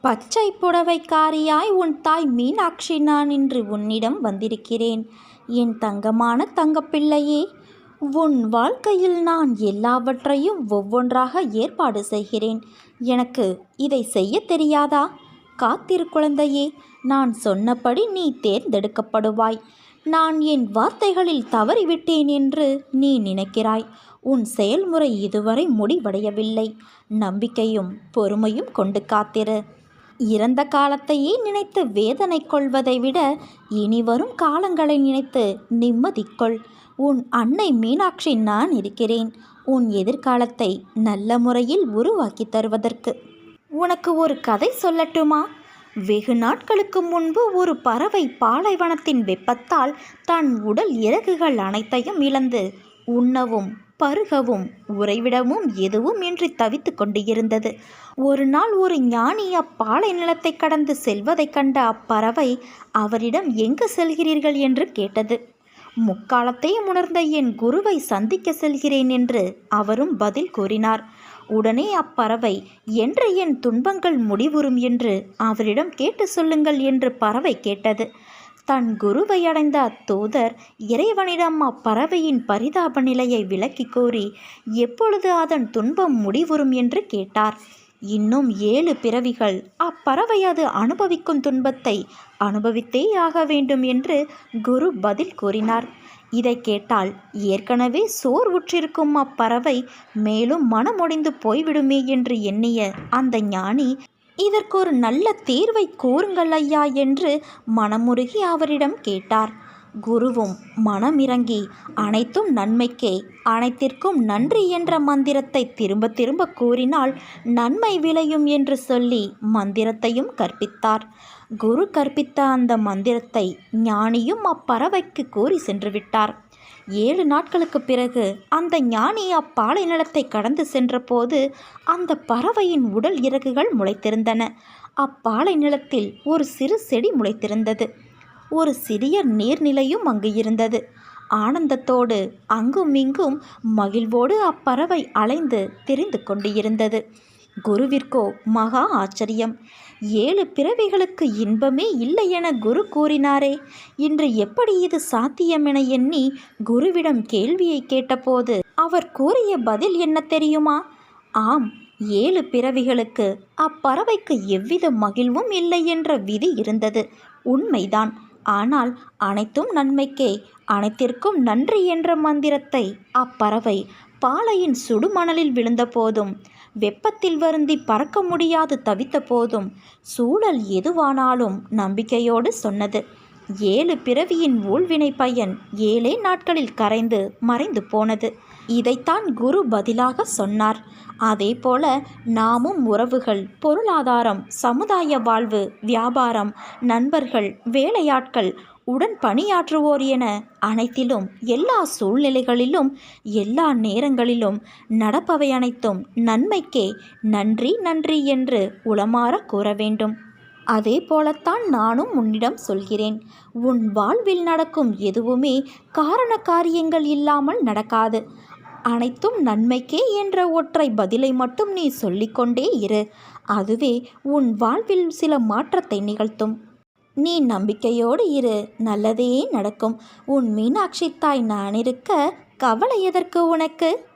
பச்சை புடவைக்காரியாய் உன் தாய் மீனாட்சி நான் இன்று உன்னிடம் வந்திருக்கிறேன். என் தங்கமான தங்கப்பிள்ளையே உன் வாழ்க்கையில் நான் எல்லாவற்றையும் ஒவ்வொன்றாக ஏற்பாடு செய்கிறேன். எனக்கு இதை செய்ய தெரியாதா? காத்திரு குழந்தையே நான் சொன்னபடி நீ தேர்ந்தெடுக்கப்படுவாய். நான் என் வார்த்தைகளில் தவறிவிட்டேன் என்று நீ நினைக்கிறாய். உன் செயல்முறை இதுவரை முடிவடையவில்லை. நம்பிக்கையும் பொறுமையும் கொண்டு காத்திரு. இறந்த காலத்தையே நினைத்து வேதனை கொள்வதை விட இனி வரும் காலங்களை நினைத்து நிம்மதி கொள். உன் அன்னை மீனாட்சி நான் இருக்கிறேன். உன் எதிர்காலத்தை நல்ல முறையில் உருவாக்கி தருவதற்கு. உனக்கு ஒரு கதை சொல்லட்டுமா? வெகு நாட்களுக்கு முன்பு ஒரு பறவை பாலைவனத்தின் வெப்பத்தால் தன் உடல் இறகுகள் அனைத்தையும் இழந்து உண்ணவும் பருகவும் உறைவிடவும் எதுவும் இன்றி தவித்து கொண்டு இருந்தது ஒரு நாள் ஒரு ஞானி அப்பாலை நிலத்தை கடந்து செல்வதைக் கண்ட அப்பறவை அவரிடம் எங்கு செல்கிறீர்கள்? என்று கேட்டது. முக்காலத்தையும் உணர்ந்த என் குருவை சந்திக்க செல்கிறேன் என்று அவரும் பதில் கூறினார். உடனே அப்பறவை என்று என் துன்பங்கள் முடிவுறும்? என்று அவரிடம் கேட்டு சொல்லுங்கள் என்று பறவை கேட்டது. தன் குருவை அடைந்த அத்தூதர் இறைவனிடம் அப்பறவையின் பரிதாப நிலையை விளக்கி கோரி எப்பொழுது அதன் துன்பம் முடிவுறும்? என்று கேட்டார். இன்னும் ஏழு பிறவிகள். அப்பறவை அது அனுபவிக்கும் துன்பத்தை அனுபவித்தே ஆக வேண்டும் என்று குரு பதில் கூறினார். இதை கேட்டால் ஏற்கனவே சோர் உற்றிருக்கும் அப்பறவை மேலும் மனமொடிந்து போய்விடுமே என்று எண்ணிய அந்த ஞானி இதற்கு ஒரு நல்ல தீர்வை கூறுங்கள் ஐயா என்று மனமுருகி அவரிடம் கேட்டார். குருவும் மனமிறங்கி அனைத்தும் நன்மைக்கே அனைத்திற்கும் நன்றி என்ற மந்திரத்தை திரும்ப திரும்ப கூறினால் நன்மை விளையும் என்று சொல்லி மந்திரத்தையும் கற்பித்தார். குரு கற்பித்த அந்த மந்திரத்தை ஞானியும் அப்பறவைக்கு கூறி சென்றுவிட்டார் ஏழு நாட்களுக்கு பிறகு அந்த ஞானி அப்பாலை நிலத்தை கடந்து சென்றபோது அந்த பறவையின் உடல் இறகுகள் முளைத்திருந்தன. அப்பாலை நிலத்தில் ஒரு சிறு செடி முளைத்திருந்தது. ஒரு சிறிய நீர்நிலையும் அங்கு இருந்தது. ஆனந்தத்தோடு அங்கும் இங்கும் மகிழ்வோடு அப்பறவை அலைந்து தெரிந்து கொண்டு இருந்தது குருவிற்கோ மகா ஆச்சரியம். ஏழு பிறவிகளுக்கு இன்பமே இல்லை என குரு கூறினாரே. இன்று எப்படி இது சாத்தியம் என எண்ணி குருவிடம் கேள்வியை கேட்டபோது அவர் கூறிய பதில் என்ன தெரியுமா? ஆம் ஏழு பிறவிகளுக்கு அப்பறவைக்கு எவ்வித மகிழ்வும் இல்லை என்ற விதி இருந்தது. உண்மைதான். ஆனால் அனைத்தும் நன்மைக்கே அனைத்திற்கும் நன்றி என்ற மந்திரத்தை அப்பறவை பாலையின் சுடுமணலில் விழுந்த போதும் வெப்பத்தில் வருந்தி பறக்க முடியாது தவித்த போதும் சூழல் எதுவானாலும் நம்பிக்கையோடு சொன்னது. ஏழு பிறவியின் ஊழ்வினை பயன் ஏழே நாட்களில் கரைந்து மறைந்து போனது. இதைத்தான் குரு பதிலாக சொன்னார். அதேபோல நாமும் உறவுகள் பொருளாதாரம் சமுதாய வாழ்வு வியாபாரம் நண்பர்கள் வேலையாட்கள் உடன் பணியாற்றுவோர் என அனைத்திலும் எல்லா சூழ்நிலைகளிலும் எல்லா நேரங்களிலும் நடப்பவை அனைத்தும் நன்மைக்கே நன்றி நன்றி என்று உளமாற கூற வேண்டும். அதே போலத்தான் நானும் உன்னிடம் சொல்கிறேன். உன் வாழ்வில் நடக்கும் எதுவுமே காரண காரியங்கள் இல்லாமல் நடக்காது. அனைத்தும் நன்மைக்கே என்ற ஒற்றை பதிலை மட்டும் நீ சொல்லிக்கொண்டே இரு. அதுவே உன் வாழ்வில் சில மாற்றத்தை நிகழ்த்தும். நீ நம்பிக்கையோடு இரு. நல்லதே நடக்கும். உன் மீனாட்சி தாய் நான் இருக்க கவலை எதற்கு உனக்கு?